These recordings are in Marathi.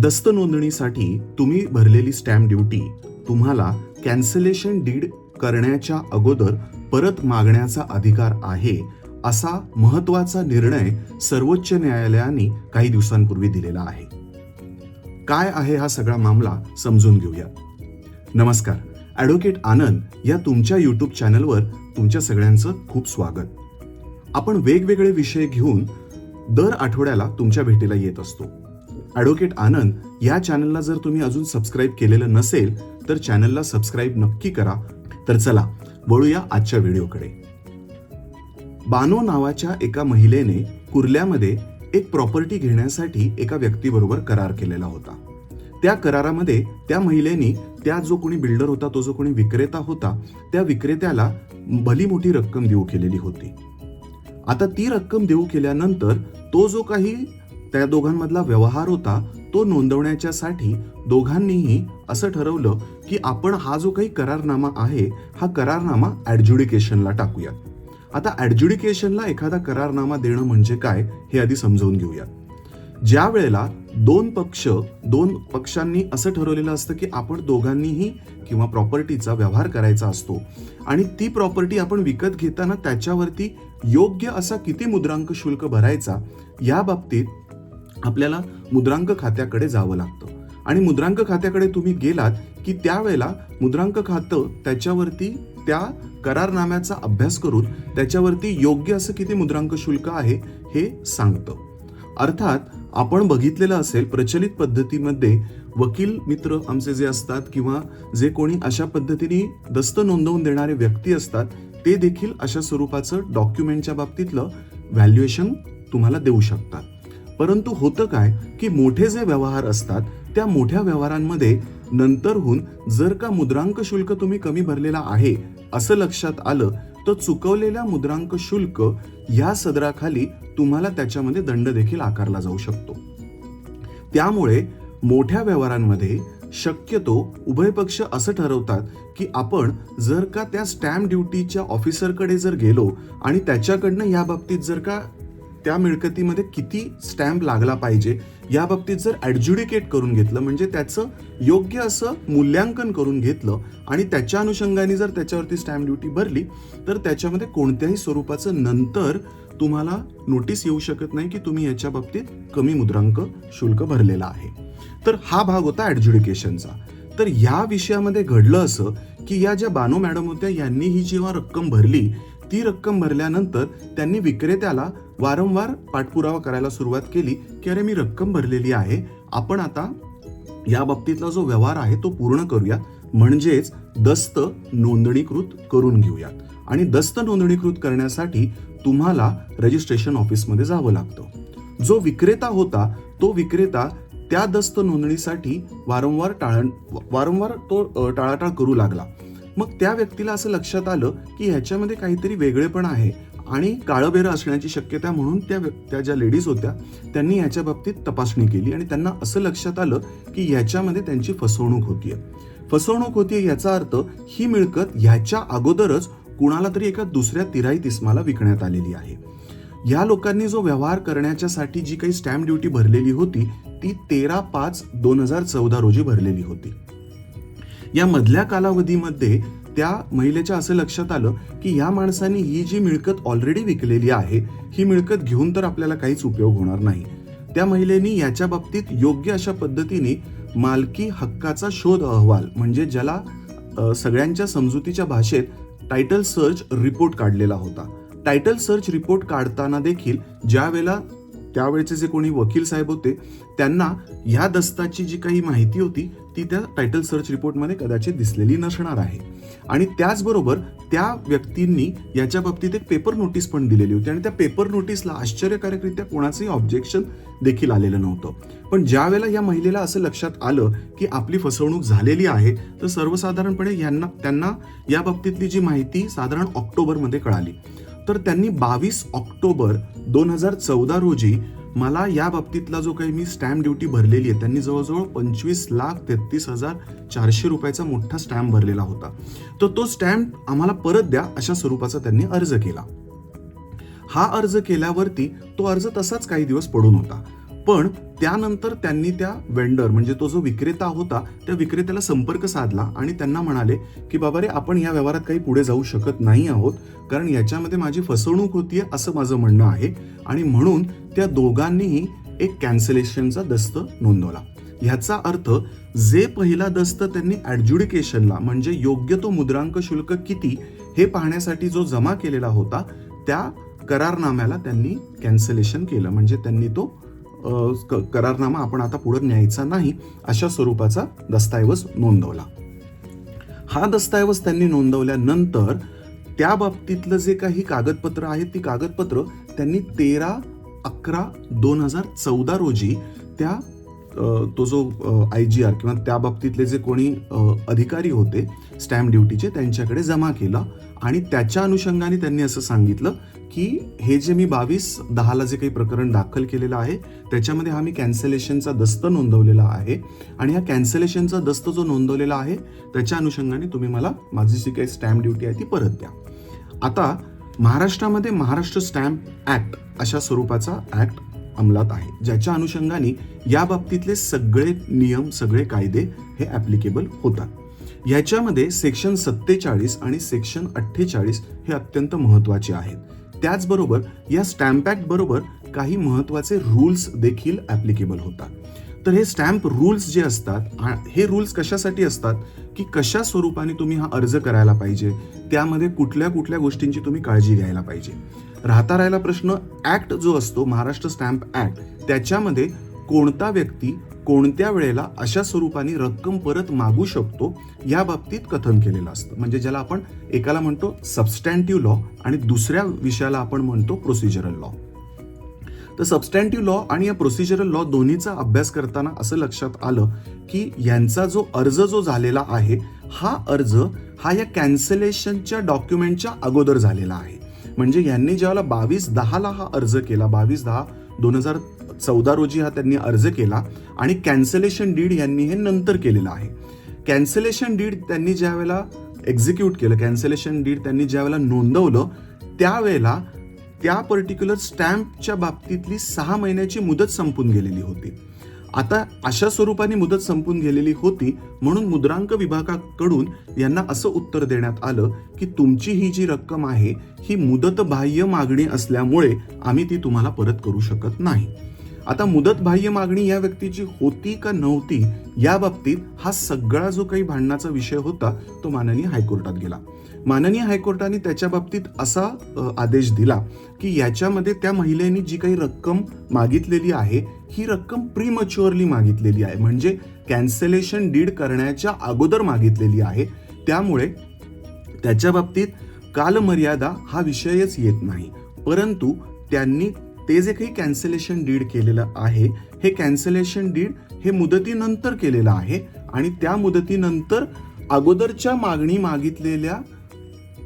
दस्त नोंदणीसाठी तुम्ही भरलेली स्टॅम्प ड्युटी तुम्हाला कॅन्सलेशन डीड करण्याच्या अगोदर परत मागण्याचा अधिकार आहे असा महत्त्वाचा निर्णय सर्वोच्च न्यायालयाने काही दिवसांपूर्वी दिलेला आहे. काय आहे हा सगळा मामला समजून घेऊया. नमस्कार ॲडव्होकेट आनंद या तुमच्या यूट्यूब चॅनलवर तुमच्या सगळ्यांचं खूप स्वागत. आपण वेगवेगळे विषय घेऊन दर आठवड्याला तुमच्या भेटीला येत असतो. ॲडव्होकेट आनंद या चॅनलला जर तुम्ही अजून सबस्क्राईब केलेलं नसेल तर चॅनलला सबस्क्राईब नक्की करा. तर चला वळूया आजच्या व्हिडिओकडे बानो नावाच्या एका महिलेने कुर्ल्यामध्ये एक प्रॉपर्टी घेण्यासाठी एका व्यक्तीबरोबर करार केलेला होता. त्या करारामध्ये त्या महिलेनी त्या जो कोणी बिल्डर होता तो जो कोणी विक्रेता होता त्या विक्रेत्याला भली मोठी रक्कम देऊ केलेली होती. आता ती रक्कम देऊ केल्यानंतर तो जो काही त्या दोघांमधला व्यवहार होता तो नोंदवण्याच्यासाठी दोघांनीही असं ठरवलं की आपण हा जो काही करारनामा आहे हा करारनामा ऍडज्युडिकेशनला टाकूयात आता ऍडज्युडिकेशनला एखादा करारनामा देणं म्हणजे काय हे आधी समजावून घेऊया. ज्या वेळेला दोन पक्ष दोन पक्षांनी असं ठरवलेलं असतं की आपण दोघांनीही किंवा प्रॉपर्टीचा व्यवहार करायचा असतो आणि ती प्रॉपर्टी आपण विकत घेताना त्याच्यावरती योग्य असा किती मुद्रांक शुल्क भरायचा या बाबतीत आपल्याला मुद्रांक खात्याकडे जावं लागतं. आणि मुद्रांक खात्याकडे तुम्ही गेलात की त्यावेळेला मुद्रांक खातं त्याच्यावरती त्या करारनाम्याचा अभ्यास करून त्याच्यावरती योग्य असं किती मुद्रांक शुल्क आहे हे सांगतं. अर्थात आपण बघितलेलं असेल प्रचलित पद्धतीमध्ये वकील मित्र आमचे जे असतात किंवा जे कोणी अशा पद्धतीने दस्त नोंदवून देणारे व्यक्ती असतात ते देखील अशा स्वरूपाचं डॉक्युमेंटच्या बाबतीतलं व्हॅल्युएशन तुम्हाला देऊ शकतात. परंतु होतं काय की मोठे जे व्यवहार असतात त्या मोठ्या व्यवहारांमध्ये नंतरहून जर का मुद्रांक शुल्क तुम्ही कमी भरलेला आहे असं लक्षात आलं तर चुकवलेल्या मुद्रांक शुल्क या सदराखाली तुम्हाला त्याच्यामध्ये दंड देखील आकारला जाऊ शकतो. त्यामुळे मोठ्या व्यवहारांमध्ये शक्यतो उभय पक्ष असं ठरवतात की आपण जर का त्या स्टॅम्प ड्युटीच्या ऑफिसरकडे जर गेलो आणि त्याच्याकडनं या बाबतीत जर का त्या मिळकतीमध्ये किती स्टॅम्प लागला पाहिजे या बाबतीत जर ॲडज्युडिकेट करून घेतलं म्हणजे त्याचं योग्य असं मूल्यांकन करून घेतलं आणि त्याच्या अनुषंगाने जर त्याच्यावरती स्टॅम्प ड्युटी भरली तर त्याच्यामध्ये कोणत्याही स्वरूपाचं नंतर तुम्हाला नोटीस येऊ शकत नाही की तुम्ही याच्या बाबतीत कमी मुद्रांक शुल्क भरलेला आहे. तर हा भाग होता ॲडज्युडिकेशनचा तर या विषयामध्ये घडलं असं की या ज्या बानो मॅडम होत्या यांनी ही जेव्हा रक्कम भरली ती रक्कम भरल्यानंतर त्यांनी विक्रेत्याला वारंवार पाठपुरावा करायला सुरुवात केली की अरे मी रक्कम भरलेली आहे आपण आता या बाबतीतला जो व्यवहार आहे तो पूर्ण करूया म्हणजेच दस्त नोंदणीकृत करून घेऊयात. आणि दस्त नोंदणीकृत करण्यासाठी तुम्हाला रजिस्ट्रेशन ऑफिसमध्ये जावं लागतं. जो विक्रेता होता तो विक्रेता त्या दस्त नोंदणीसाठी वारंवार टाळ वारंवार तो टाळाटाळ करू लागला. मग त्या व्यक्तीला असं लक्षात आलं की ह्याच्यामध्ये काहीतरी वेगळेपण आहे आणि काळबेरं असण्याची शक्यता म्हणून त्या त्या ज्या लेडीज होत्या त्यांनी याच्या बाबतीत तपासणी केली आणि त्यांना असं लक्षात आलं की ह्याच्यामध्ये त्यांची फसवणूक होतीये. फसवणूक होतीये याचा अर्थ ही मिळकत ह्याच्या अगोदरच कुणाला तरी एका दुसऱ्या तिराई तिस्माला विकण्यात आलेली आहे. या लोकांनी जो व्यवहार करण्याच्यासाठी जी काही स्टॅम्प ड्युटी भरलेली होती ती तेरा पाच दोन हजार चौदा रोजी भरलेली होती. या मधल्या कालावधीमध्ये त्या महिलेच्या असं लक्षात आलं की या माणसाने ही जी मिळकत ऑलरेडी विकलेली आहे ही मिळकत घेऊन तर आपल्याला काहीच उपयोग होणार नाही. त्या महिलेनी याच्या बाबतीत योग्य अशा पद्धतीने मालकी हक्काचा शोध अहवाल म्हणजे ज्याला सगळ्यांच्या समजुतीच्या भाषेत टायटल सर्च रिपोर्ट काढलेला होता. टायटल सर्च रिपोर्ट काढताना देखील ज्या वेळेला त्यावेळेचे जे कोणी वकील साहेब होते त्यांना ह्या दस्ताची जी काही माहिती होती ती त्या टायटल सर्च रिपोर्टमध्ये कदाचित दिसलेली नसणार आहे. आणि त्याचबरोबर त्या व्यक्तींनी याच्या बाबतीत एक पेपर नोटीस पण दिलेली होती. आणि त्या पेपर नोटीसला आश्चर्यकारकरित्या कोणाचंही ऑब्जेक्शन देखील आलेलं नव्हतं. पण ज्यावेळेला या महिलेला असं लक्षात आलं की आपली फसवणूक झालेली आहे तर सर्वसाधारणपणे यांना त्यांना या बाबतीतली जी माहिती साधारण ऑक्टोबरमध्ये कळाली. तर त्यांनी बावीस ऑक्टोबर दोन हजार चौदा रोजी मला या बाबतीतला जो काही मी स्टॅम्प ड्युटी भरलेली आहे त्यांनी जवळजवळ पंचवीस लाख तेहतीस हजार चारशे रुपयाचा मोठा स्टॅम्प भरलेला होता. तर तो स्टॅम्प आम्हाला परत द्या अशा स्वरूपाचा त्यांनी अर्ज केला. हा अर्ज केल्यावरती तो अर्ज तसाच काही दिवस पडून होता. पण त्यानंतर त्यांनी त्या वेंडर म्हणजे तो जो विक्रेता होता त्या विक्रेत्याला संपर्क साधला आणि त्यांना म्हणाले की बाबा रे आपण या व्यवहारात काही पुढे जाऊ शकत नाही आहोत कारण याच्यामध्ये माझी फसवणूक होतीये असं माझं म्हणणं आहे आणि म्हणून त्या दोघांनीही एक कॅन्सलेशनचा दस्त नोंदवला. ह्याचा अर्थ जे पहिला दस्त त्यांनी ॲडज्युडिकेशनला म्हणजे योग्य तो मुद्रांक शुल्क किती हे पाहण्यासाठी जो जमा केलेला होता त्या करारनाम्याला त्यांनी कॅन्सलेशन केलं. म्हणजे त्यांनी तो क- करारनामा आपण आता पुढे न्यायचा नाही अशा स्वरूपाचा दस्तऐवज नोंदवला. हा दस्तऐवज त्यांनी नोंदवल्यानंतर त्या बाबतीतलं जे काही कागदपत्र आहेत ती कागदपत्र त्यांनी तेरा अकरा दोन हजार चौदा रोजी त्या तो जो आय जी आर किंवा त्या बाबतीतले जे कोणी अधिकारी होते स्टॅम्प ड्युटीचे त्यांच्याकडे जमा केला आणि त्याच्या अनुषंगाने त्यांनी असं सांगितलं की हे जे मी बावीस दहाला जे काही प्रकरण दाखल केलेलं आहे त्याच्यामध्ये हा मी कॅन्सलेशनचा दस्त नोंदवलेला आहे आणि ह्या कॅन्सलेशनचा दस्त जो नोंदवलेला आहे त्याच्या अनुषंगाने तुम्ही मला माझी जी काही स्टॅम्प ड्युटी आहे ती परत द्या. आता महाराष्ट्रामध्ये महाराष्ट्र स्टॅम्प ऍक्ट अशा स्वरूपाचा ऍक्ट अंमलात आहे ज्याच्या अनुषंगाने या बाबतीतले सगळे नियम सगळे कायदे हे ऍप्लिकेबल होतात. याच्यामध्ये सेक्शन सत्तेचाळीस आणि सेक्शन अठ्ठेचाळीस हे अत्यंत महत्त्वाचे आहेत. त्याचबरोबर या स्टॅम्प ऍक्ट बरोबर काही महत्त्वाचे रूल्स देखील ऍप्लिकेबल होतात. तर हे स्टॅम्प रूल्स जे असतात हे रूल्स कशासाठी असतात की कशा स्वरूपाने तुम्ही हा अर्ज करायला पाहिजे त्यामध्ये कुठल्या कुठल्या गोष्टींची तुम्ही काळजी घ्यायला पाहिजे. राहता राहिला प्रश्न ऍक्ट जो असतो महाराष्ट्र स्टॅम्प ऍक्ट त्याच्यामध्ये कोणता व्यक्ती कोणत्या वेळेला अशा स्वरूपाने रक्कम परत मागू शकतो या बाबतीत कथन केलेलं असतं. म्हणजे ज्याला आपण एकाला म्हणतो सबस्टँटिव्ह लॉ आणि दुसऱ्या विषयाला आपण म्हणतो प्रोसिजरल लॉ तर सबस्टँटिव्ह लॉ आणि या प्रोसिजरल लॉ दोन्हीचा अभ्यास करताना असं लक्षात आलं की यांचा जो अर्ज जो झालेला आहे हा अर्ज हा या कॅन्सलेशनच्या डॉक्युमेंटच्या अगोदर झालेला आहे. म्हणजे यांनी ज्यावेळेला बावीस दहाला हा अर्ज केला बावीस दहा दोन हजार चौदा रोजी हा त्यांनी अर्ज केला आणि कॅन्सलेशन डीड यांनी हे नंतर केलेलं आहे. कॅन्सलेशन डीड त्यांनी ज्यावेळेला एक्झिक्यूट केलं कॅन्सलेशन डीड त्यांनी ज्यावेळेला नोंदवलं त्यावेळेला त्या पर्टिक्युलर स्टॅम्पच्या बाबतीतली सहा महिन्याची मुदत संपून गेलेली होती. आता अशा स्वरूपाने मुदत संपून गेलेली होती म्हणून मुद्रांक विभागाकडून यांना असं उत्तर देण्यात आलं की तुमची ही जी रक्कम आहे ही मुदतबाह्य मागणी असल्यामुळे आम्ही ती तुम्हाला परत करू शकत नाही. आता मुदतबाह्य मागणी या व्यक्तीची होती का नव्हती या बाबतीत हा सगळा जो काही भांडणाचा विषय होता तो माननीय हायकोर्टात गेला. माननीय हायकोर्टाने त्याच्या बाबतीत असा आदेश दिला की याच्यामध्ये त्या महिलेने जी काही रक्कम मागितलेली आहे ही रक्कम प्रीमच्युअरली मागितलेली आहे. म्हणजे कॅन्सलेशन डीड करण्याच्या अगोदर मागितलेली आहे. त्यामुळे त्याच्या बाबतीत कालमर्यादा हा विषयच येत नाही. परंतु त्यांनी ते जे काही कॅन्सलेशन डीड केलेलं आहे हे कॅन्सलेशन डीड हे मुदतीनंतर केलेलं आहे आणि त्या मुदतीनंतर अगोदरच्या मागणी मागितलेल्या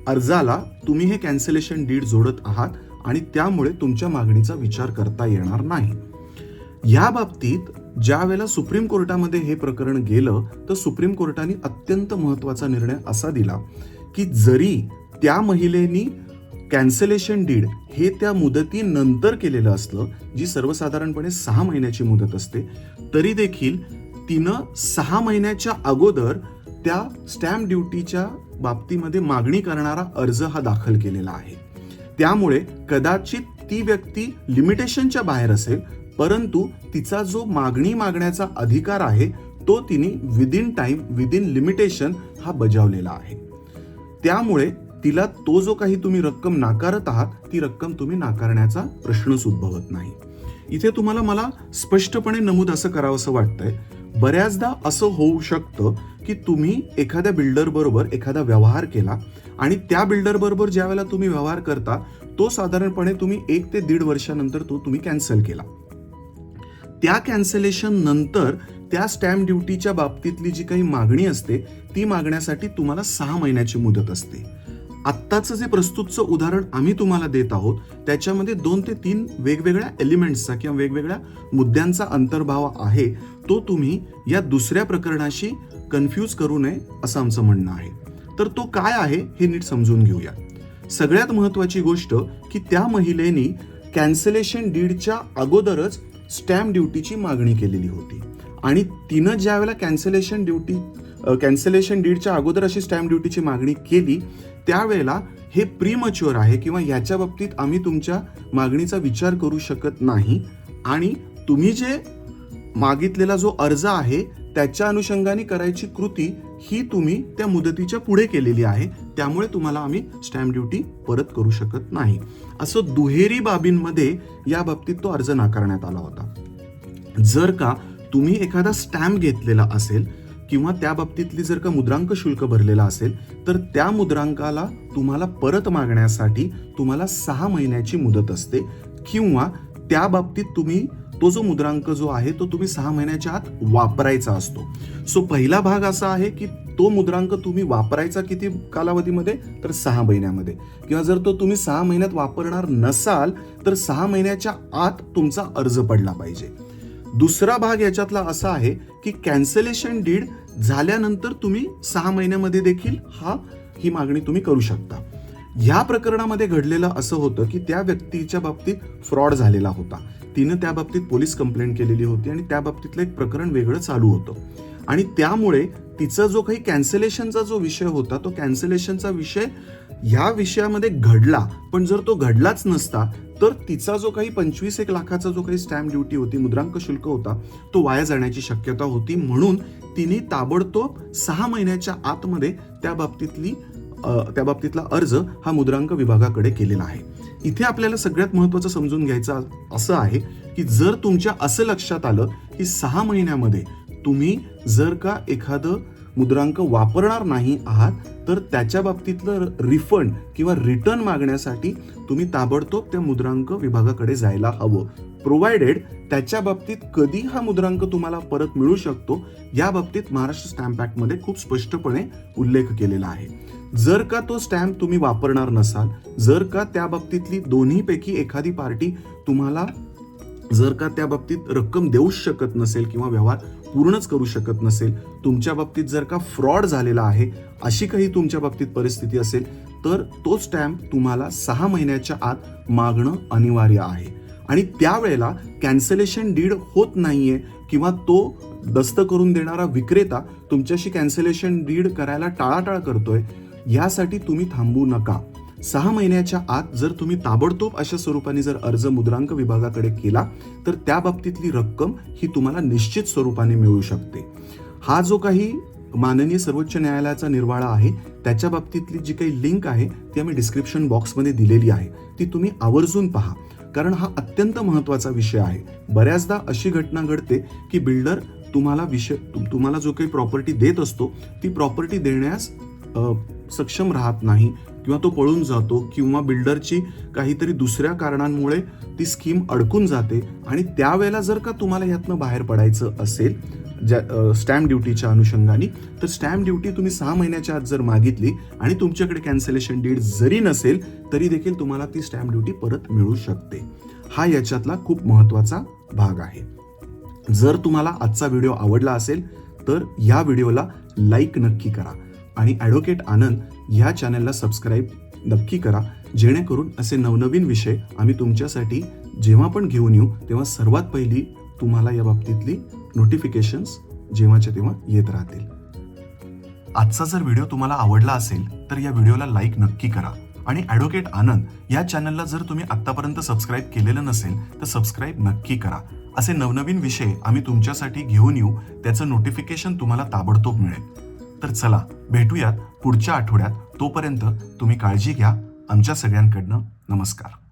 अर्जाला तुम्ही हे कॅन्सलेशन डीड जोडत आहात आणि त्यामुळे तुमच्या मागणीचा विचार करता येणार नाही. या बाबतीत ज्या वेळेला सुप्रीम कोर्टामध्ये हे प्रकरण गेलं तर सुप्रीम कोर्टाने अत्यंत महत्त्वाचा निर्णय असा दिला की जरी त्या महिलेनी कॅन्सलेशन डीड हे त्या मुदतीनंतर केलेलं असलं जी सर्वसाधारणपणे सहा महिन्याची मुदत असते तरी देखील तिनं सहा महिन्याच्या अगोदर त्या स्टॅम्प ड्युटीच्या बाबतीमध्ये मागणी करणारा अर्ज हा दाखल केलेला आहे. त्यामुळे कदाचित ती व्यक्ती लिमिटेशनच्या बाहेर असेल परंतु तिचा जो मागणी मागण्याचा अधिकार आहे तो तिने विदिन टाइम विदिन लिमिटेशन हा बजावलेला आहे. त्यामुळे तिला तो जो काही तुम्ही रक्कम नाकारत आहात ती रक्कम तुम्ही नाकारण्याचा प्रश्नच उद्भवत नाही. इथे तुम्हाला मला स्पष्टपणे नमूद असं करावं असं वाटतंय. बऱ्याचदा असं होऊ शकतं की तुम्ही एखाद्या बिल्डर बरोबर एखादा व्यवहार केला आणि त्या बिल्डर बरोबर ज्या वेळेला तुम्ही व्यवहार करता तो साधारणपणे तुम्ही एक ते दीड वर्षानंतर तो तुम्ही कॅन्सल केला. त्या कॅन्सलेशन नंतर त्या स्टॅम्प ड्युटीच्या बाबतीतली जी काही मागणी असते ती मागण्यासाठी तुम्हाला सहा महिन्याची मुदत असते. आत्ताचं जे प्रस्तुतचं उदाहरण आम्ही तुम्हाला देत आहोत त्याच्यामध्ये दोन ते तीन वेगवेगळ्या एलिमेंट्सचा किंवा वेगवेगळ्या मुद्द्यांचा अंतर्भाव आहे तो तुम्ही या दुसऱ्या प्रकरणाशी कन्फ्यूज करू नये असं आमचं म्हणणं आहे. तर तो काय आहे हे नीट समजून घेऊया. सगळ्यात महत्वाची गोष्ट की त्या महिलेनी कॅन्सलेशन डीडच्या अगोदरच स्टॅम्प ड्युटीची मागणी केलेली होती. आणि तिनं ज्या वेळेला कॅन्सलेशन ड्युटी कॅन्सलेशन डीडच्या अगोदर अशी स्टॅम्प ड्युटीची मागणी केली त्यावेळेला हे प्रीमच्युअर आहे किंवा याच्या बाबतीत आम्ही तुमच्या मागणीचा विचार करू शकत नाही. आणि तुम्ही जे मागितलेला जो अर्ज आहे त्याच्या अनुषंगाने करायची कृती ही तुम्ही त्या मुदतीच्या पुढे केलेली आहे. त्यामुळे तुम्हाला आम्ही स्टॅम्प ड्युटी परत करू शकत नाही. असं दुहेरी बाबींमध्ये या बाबतीत तो अर्ज नाकारण्यात आला होता. जर का तुम्ही एखादा स्टॅम्प घेतलेला असेल किंवा त्या बाबतीतली जर का मुद्रांक शुल्क भरलेला असेल तर त्या मुद्रांकाला तुम्हाला परत मागण्यासाठी तुम्हाला सहा महिन्याची मुदत असते. किंवा त्या बाबतीत तुम्ही तो जो मुद्रांक जो आहे तो तुम्ही सहा महिन्याच्या आत वापरायचा असतो. सो पहिला भाग असा आहे की तो मुद्रांक तुम्ही वापरायचा किती कालावधीमध्ये? तर सहा महिन्यामध्ये. किंवा जर तो तुम्ही सहा महिन्यात वापरणार नसाल तर सहा महिन्याच्या आत तुमचा अर्ज पडला पाहिजे. दुसरा भाग याच्यातला असा आहे की कॅन्सलेशन डीड झाल्यानंतर तुम्ही सहा महिन्यामध्ये देखील हा ही मागणी तुम्ही करू शकता. ह्या प्रकरणामध्ये घडलेलं असं होतं की त्या व्यक्तीच्या बाबतीत फ्रॉड झालेला होता. तिनं त्या बाबतीत पोलीस कंप्लेंट केलेली होती आणि त्या बाबतीतलं एक प्रकरण वेगळं चालू होतं. आणि त्यामुळे तिचा जो काही कॅन्सलेशनचा जो विषय होता तो कॅन्सलेशनचा विषय ह्या विषयामध्ये घडला पण जर तो घडलाच नसता तर तिचा जो काही पंचवीस एक लाखाचा जो काही स्टॅम्प ड्युटी होती मुद्रांक शुल्क होता तो वाया जाण्याची शक्यता होती. म्हणून तिने ताबडतोब सहा महिन्याच्या आतमध्ये त्या बाबतीतली त्या बाबतीतला अर्ज हा मुद्रांक विभागाकडे केलेला आहे. इथे आपल्याला सगळ्यात महत्वाचं समजून घ्यायचं असं आहे की जर तुमच्या असं लक्षात आलं की सहा महिन्यामध्ये तुम्ही जर का एखादं मुद्रांक वापरणार नाही आहात तर त्याच्या बाबतीतलं रिफंड किंवा रिटर्न मागण्यासाठी तुम्ही ताबडतोब त्या मुद्रांक विभागाकडे जायला हवं. प्रोव्हायडेड त्याच्या बाबतीत कधी हा मुद्रांक तुम्हाला परत मिळू शकतो या बाबतीत महाराष्ट्र स्टॅम्प ॲक्टमध्ये खूप स्पष्टपणे उल्लेख केलेला आहे. जर का तो स्टॅम्प तुम्ही वापरणार नसाल जर का त्या बाबतीतली दोन्हीपैकी एखादी पार्टी तुम्हाला जर का त्या बाबतीत रक्कम देऊच शकत नसेल किंवा व्यवहार पूर्णच करू शकत नसेल तुमच्या बाबतीत जर का फ्रॉड झालेला आहे अशी काही तुमच्या बाबतीत परिस्थिती असेल तर तो स्टॅम्प तुम्हाला सहा महिन्याच्या आत मागणं अनिवार्य आहे. आणि त्यावेळेला कॅन्सलेशन डीड होत नाहीये किंवा तो दस्त करून देणारा विक्रेता तुमच्याशी कॅन्सलेशन डीड करायला टाळाटाळ करतोय यासाठी तुम्ही थांबू नका. सहा महिन्याच्या आत जर तुम्ही ताबडतोब अशा स्वरूपाने जर अर्ज मुद्रांक विभागाकडे केला तर त्या बाबतीतली रक्कम ही तुम्हाला निश्चित स्वरूपाने मिळू शकते. हा जो काही माननीय सर्वोच्च न्यायालयाचा निर्वाळा आहे त्याच्या बाबतीतली जी काही लिंक आहे ती आम्ही डिस्क्रिप्शन बॉक्समध्ये दिलेली आहे. ती तुम्ही आवर्जून पहा. कारण हा अत्यंत महत्त्वाचा विषय आहे. बऱ्याचदा अशी घटना घडते की बिल्डर तुम्हाला विषय तुम्हाला जो काही प्रॉपर्टी देत असतो ती प्रॉपर्टी देण्यास सक्षम राहत नाही. किंवा तो पळून जातो किंवा बिल्डरची काहीतरी दुसऱ्या कारणांमुळे ती स्कीम अडकून जाते आणि त्यावेळेला जर का तुम्हाला यातनं बाहेर पडायचं असेल ज्या स्टॅम्प ड्युटीच्या अनुषंगाने तर स्टॅम्प ड्युटी तुम्ही सहा महिन्याच्या आत जर मागितली आणि तुमच्याकडे कॅन्सलेशन डेट जरी नसेल तरी देखील तुम्हाला ती स्टॅम्प ड्युटी परत मिळू शकते. हा याच्यातला खूप महत्त्वाचा भाग आहे. जर तुम्हाला आजचा व्हिडिओ आवडला असेल तर या व्हिडिओला लाईक नक्की करा. आणि ॲडव्होकेट आनंद ह्या चॅनलला सबस्क्राईब नक्की करा जेणेकरून असे नवनवीन विषय आम्ही तुमच्यासाठी जेव्हा पण घेऊन येऊ तेव्हा सर्वात पहिली तुम्हाला या बाबतीतली नोटिफिकेशन्स जेव्हाच्या तेव्हा येत राहतील. आजचा जर व्हिडिओ तुम्हाला आवडला असेल तर या व्हिडिओला लाईक नक्की करा. आणि ॲडव्होकेट आनंद या चॅनलला जर तुम्ही आत्तापर्यंत सबस्क्राईब केलेलं नसेल तर सबस्क्राईब नक्की करा. असे नवनवीन विषय आम्ही तुमच्यासाठी घेऊन येऊ त्याचं नोटिफिकेशन तुम्हाला ताबडतोब मिळेल. तर चला भेटूयात पुढच्या आठवड्यात. तोपर्यंत तुम्ही काळजी घ्या. आमच्या सगळ्यांकडनं नमस्कार.